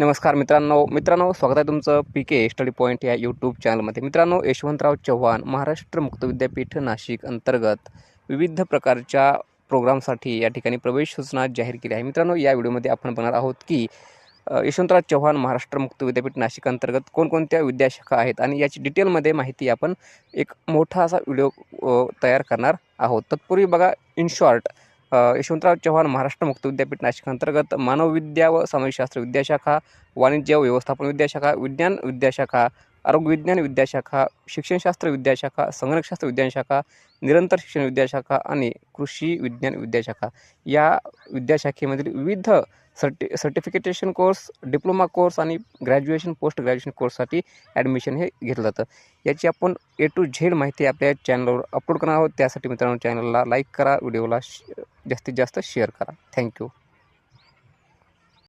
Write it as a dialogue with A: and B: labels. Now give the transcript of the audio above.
A: नमस्कार मित्रांनो मित्रांनो स्वागत आहे तुमचं पी के स्टडी पॉईंट या यूट्यूब चॅनलमध्ये मित्रांनो यशवंतराव चव्हाण महाराष्ट्र मुक्त विद्यापीठ नाशिक अंतर्गत विविध प्रकारच्या प्रोग्रामसाठी या ठिकाणी प्रवेश सूचना जाहीर केली आहे. मित्रांनो या व्हिडिओमध्ये आपण बघणार आहोत की यशवंतराव चव्हाण महाराष्ट्र मुक्त विद्यापीठ नाशिक अंतर्गत कोणकोणत्या विद्याशाखा आहेत आणि याची डिटेलमध्ये माहिती आपण एक मोठा असा व्हिडिओ तयार करणार आहोत. तत्पूर्वी बघा इन शॉर्ट यशवंतराव चव्हाण महाराष्ट्र मुक्त विद्यापीठ नाशिक अंतर्गत मानवविद्या व समाजशास्त्र विद्याशाखा वाणिज्य व व्यवस्थापन विद्याशाखा विज्ञान विद्याशाखा आरोग्य विज्ञान विद्याशाखा शिक्षणशास्त्र विद्याशाखा संगणकशास्त्र विद्याशाखा निरंतर शिक्षण विद्याशाखा आणि कृषी विज्ञान विद्याशाखा. या विद्याशाखेमधील विविध सर्टि सर्टिफिकेटेशन कोर्स डिप्लोमा कोर्स आणि ग्रॅज्युएशन पोस्ट ग्रॅज्युएशन कोर्ससाठी ॲडमिशन हे घेतलं जातं. याची आपण ए टू झेड माहिती आपल्या चॅनलवर अपलोड करणार आहोत. त्यासाठी मित्रांनो चॅनलला लाईक करा व्हिडिओला जास्तीत जास्त शेअर करा. थँक्यू